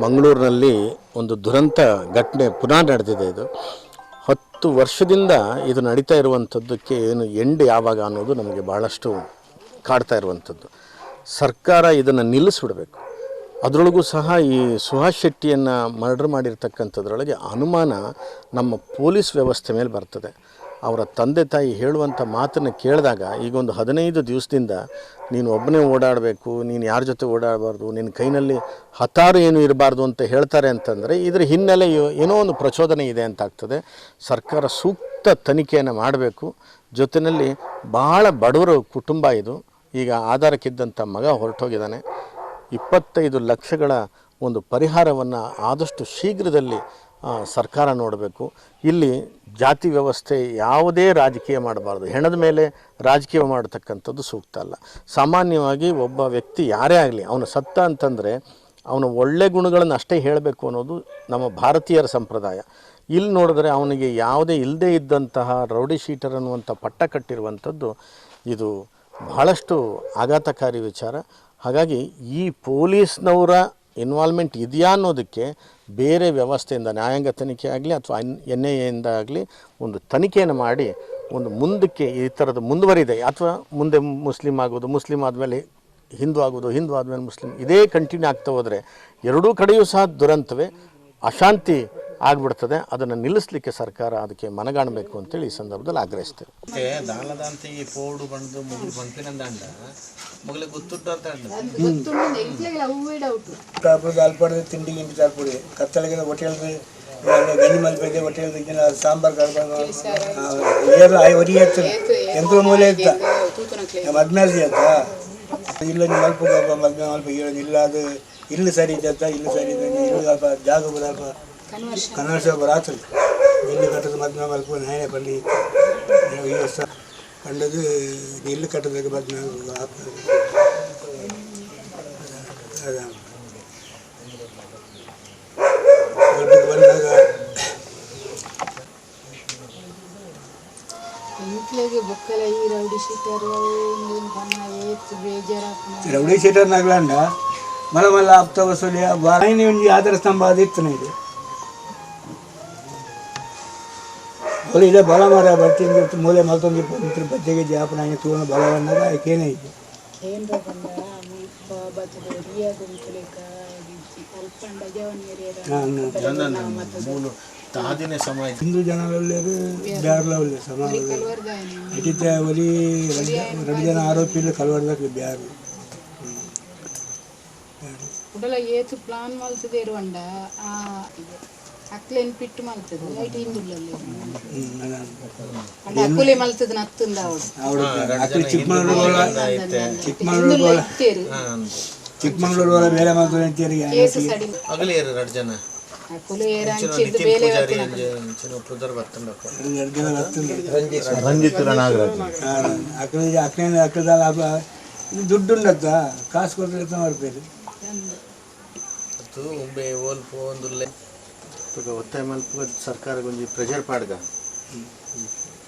ಮಂಗಳೂರಿನಲ್ಲಿ ಒಂದು ದುರಂತ ಘಟನೆ ಪುನಃ ನಡೆದಿದೆ ಇದು. ಹತ್ತು ವರ್ಷದಿಂದ ಇದು ನಡೀತಾ ಇರುವಂಥದ್ದಕ್ಕೆ ಏನು ಎಂಡ್ ಯಾವಾಗ ಅನ್ನೋದು ನಮಗೆ ಭಾಳಷ್ಟು ಕಾಡ್ತಾ ಇರುವಂಥದ್ದು. ಸರ್ಕಾರ ಇದನ್ನು ನಿಲ್ಲಿಸ್ಬಿಡಬೇಕು. ಅದರೊಳಗೂ ಸಹ ಈ ಸುಹಾಸ್ ಶೆಟ್ಟಿಯನ್ನು ಮರ್ಡರ್ ಮಾಡಿರ್ತಕ್ಕಂಥದ್ರೊಳಗೆ ಅನುಮಾನ ನಮ್ಮ ಪೊಲೀಸ್ ವ್ಯವಸ್ಥೆ ಮೇಲೆ ಬರ್ತದೆ. ಅವರ ತಂದೆ ತಾಯಿ ಹೇಳುವಂಥ ಮಾತನ್ನು ಕೇಳಿದಾಗ ಈಗ ಒಂದು ಹದಿನೈದು ದಿವಸದಿಂದ ನೀನು ಒಬ್ಬನೇ ಓಡಾಡಬೇಕು, ನೀನು ಯಾರ ಜೊತೆ ಓಡಾಡಬಾರ್ದು, ನಿನ್ನ ಕೈನಲ್ಲಿ ಹತಾರು ಏನು ಇರಬಾರ್ದು ಅಂತ ಹೇಳ್ತಾರೆ ಅಂತಂದರೆ ಇದರ ಹಿನ್ನೆಲೆ ಏನೋ ಒಂದು ಪ್ರಚೋದನೆ ಇದೆ ಅಂತಾಗ್ತದೆ ಸರ್ಕಾರ ಸೂಕ್ತ ತನಿಖೆಯನ್ನು ಮಾಡಬೇಕು. ಜೊತೆಯಲ್ಲಿ ಭಾಳ ಬಡವರ ಕುಟುಂಬ ಇದು. ಈಗ ಆಧಾರಕ್ಕಿದ್ದಂಥ ಮಗ ಹೊರಟೋಗಿದ್ದಾನೆ. ಇಪ್ಪತ್ತೈದು ಲಕ್ಷಗಳ ಒಂದು ಪರಿಹಾರವನ್ನು ಆದಷ್ಟು ಶೀಘ್ರದಲ್ಲಿ ಸರ್ಕಾರ ನೋಡಬೇಕು. ಇಲ್ಲಿ ಜಾತಿ ವ್ಯವಸ್ಥೆ ಯಾವುದೇ ರಾಜಕೀಯ ಮಾಡಬಾರ್ದು. ಹೆಣದ ಮೇಲೆ ರಾಜಕೀಯ ಮಾಡತಕ್ಕಂಥದ್ದು ಸೂಕ್ತ ಅಲ್ಲ. ಸಾಮಾನ್ಯವಾಗಿ ಒಬ್ಬ ವ್ಯಕ್ತಿ ಯಾರೇ ಆಗಲಿ, ಅವನು ಸತ್ತ ಅಂತಂದರೆ ಅವನ ಒಳ್ಳೆ ಗುಣಗಳನ್ನು ಅಷ್ಟೇ ಹೇಳಬೇಕು ಅನ್ನೋದು ನಮ್ಮ ಭಾರತೀಯರ ಸಂಪ್ರದಾಯ. ಇಲ್ಲಿ ನೋಡಿದ್ರೆ ಅವನಿಗೆ ಯಾವುದೇ ಇಲ್ಲದೇ ಇದ್ದಂತಹ ರೌಡಿ ಶೀಟರ್ ಅನ್ನುವಂಥ ಪಟ್ಟ ಕಟ್ಟಿರುವಂಥದ್ದು ಇದು ಬಹಳಷ್ಟು ಆಘಾತಕಾರಿ ವಿಚಾರ. ಹಾಗಾಗಿ ಈ ಪೊಲೀಸ್ನವರ ಇನ್ವಾಲ್ವ್ಮೆಂಟ್ ಇದೆಯಾ ಅನ್ನೋದಕ್ಕೆ ಬೇರೆ ವ್ಯವಸ್ಥೆಯಿಂದ, ನ್ಯಾಯಾಂಗ ತನಿಖೆ ಆಗಲಿ ಅಥವಾ ಎನ್ ಐ ಎಯಿಂದ ಆಗಲಿ ಒಂದು ತನಿಖೆಯನ್ನು ಮಾಡಿ, ಒಂದು ಮುಂದಕ್ಕೆ ಈ ಥರದ ಮುಂದುವರಿದೆ. ಅಥವಾ ಮುಂದೆ ಮುಸ್ಲಿಂ ಆಗೋದು, ಮುಸ್ಲಿಂ ಆದಮೇಲೆ ಹಿಂದೂ ಆಗೋದು, ಹಿಂದೂ ಆದಮೇಲೆ ಮುಸ್ಲಿಂ, ಇದೇ ಕಂಟಿನ್ಯೂ ಆಗ್ತಾ ಹೋದರೆ ಎರಡೂ ಕಡೆಯೂ ಸಹ ದುರಂತವೇ. ಅಶಾಂತಿ ಆಗ್ಬಿಡ್ತದೆ. ಅದನ್ನು ನಿಲ್ಲಿಸಲಿಕ್ಕೆ ಸರ್ಕಾರ ಅದಕ್ಕೆ ಮನಗಾಣಬೇಕು ಅಂತೇಳಿ ಈ ಸಂದರ್ಭದಲ್ಲಿ ಆಗ್ರಹಿಸ್ತೇವೆ. ಅಂತ ತಿಂಡಿ ಗಿಂಡಿ ತರ್ಪುಡಿ ಕತ್ತಲಗಿನ ಹೋಟೆಲ್ದು ಗಂಜಿ ಮಲ್ಪೈತೆ ಹೊಟ್ಟೆ ಇಜ್ಜಿನ ಸಾಂಬಾರ್ ಕರ್ಕೊಂಡು ಏರು ಆಯ್ ಒರಿ ಎತ್ತು ಎಂಕುಲ ಮೂಲೆ ಇತ್ತ ಮದ್ಮೇಲೆ ಆಯ್ತಾ ಇಲ್ಲ ನೀವು ಮಲ್ಪ ಮದ್ಮೆ ಮಲ್ಪ ಹೇಳೋದು ಇಲ್ಲ ಅದು ಇಲ್ಲಿ ಸರಿ ಅಂತ ಇಲ್ಲಿ ಸರಿ ಇದೆ ಇಲ್ಲಿ ಸ್ವಲ್ಪ ಜಾಗ ಬರಲ್ಪ ಕನ್ನಡ ರಾತ್ರಿ ಇಲ್ಲಿ ಕಟ್ಟದ ಮದ್ಮೆ ಮಲ್ಪ ನಾಯನೇ ಪಲ್ಲಿ ಈ ವರ್ಷ ಕಂಡದು ಇಲ್ಲಿ ಕಟ್ಟದಕ್ಕೆ ದೊಡ್ಡದು ಬಂದಾಗ ರೌಡಿ ಶೀಟರ್ ನಗ್ಲಂಡ ಮಲ ಮಲ್ಲ ಆಪ್ತ ವಸೂಲಿ ಆಧಾರ ಸ್ತಂಭ ಅದಿತ್ತು ಇದು ಒಳ್ಳೆ ಇದೇ ಬಲ ಮರ ಬರ್ತೀನಿ ಮೂಲೆ ಮಲ್ತೊಂದು ಇಪ್ಪತ್ತು ಬಜ್ಜೆಗೆ ಜಾಪನ ಹಂಗೆ ತಗೊಂಡು ಬಲವನ್ನಾಗ ಬಲ ಇದೆ. ಕೇಂದ್ರ ಬಂದ ಮುಲ್ಪ ಬತ್ತದ ರಿಯಾ ಗುಂಪುಲೇಕ ಅಲ್ಪಂಡ ಜವನಿಯರಿಯರ ಮೂಲು ತಾದಿನ ಸಮಯ ಹಿಂದೂ ಜನ ಒಳ್ಳೆಯದು ಬ್ಯಾರ್ಲ ಒಳ್ಳೆ ಸಮಾನ ಕಲ್ವರ್ಗಾಯನ ಇಟ್ಟಿದ್ದ ಒಲಿ ಎರಡು ಜನ ಆರೋಪಿಗಳು ಕಲ್ವರ್ದಾಗ ಬ್ಯಾರು. ಉಡಲ ಏತು ಪ್ಲಾನ್ ಮಲ್ತದೆ ಇರುವಂಡ. ಆ ಅಕ್ಲೇನ್ ಪಿಟ್ಟು ಮಲ್ತದೆ ಲೈಟ್ ಹಿಂದುಳ್ಳಲ್ಲಿ ಅಂಡ ಅಕ್ಕುಲೆ ಮಲ್ತದ ನತ್ತುಂದ ಅವಳು. ಚಿಕ್ಕಮಗಳೂರು ಚಿಕ್ಕಮಗಳೂರು ಇತ್ತೇರು. ಚಿಕ್ಕಮಗಳೂರು ಒಳ ಬೇರೆ ಮಾತು ಅಂತೀರಿಗೆ ಕೇಸು ಸಡಿ. ಅಗಲಿ ಎರಡು ಎರಡು ಜನ ಅಕ್ಕುಲೆ ಏರ ಬೇಲೆ ಎರಡು ಜನ ರಂಜಿತ್ ನಾಗರಾಜ್ ದುಡ್ಡು ಉಂಡತ್ತ ಕಾಸು ಕೊಟ್ಟರೆ ಮಾಡ್ಬೇಕು ಅದು ಉಂಬೆ ಓಲ್ಪು ಒಂದುಲ್ಲೆ. ಈಗ ಒತ್ತಾಯ ಮಲ್ಪ ಸರ್ಕಾರ ಒಂಜಿ ಪ್ರೆಷರ್ ಪಾಡ್ಗ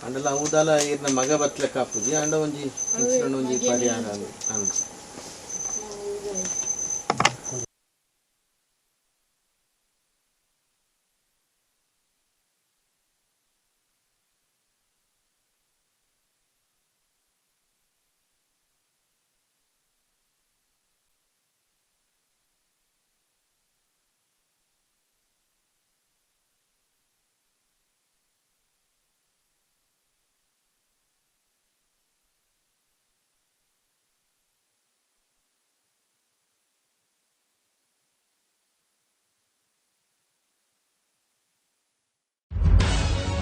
ಅಂಡಲ ಅವದಾಲ ಇರ್ನ ಮಗ ಬತ್ಲೆ ಆಪುಜಿ ಅಂಡ ಒಂಜಿ ಇನ್ಸಿಡೆಂಟ್ ಒಂಜಿ ಪರಿಹಾರ ಅಂದ್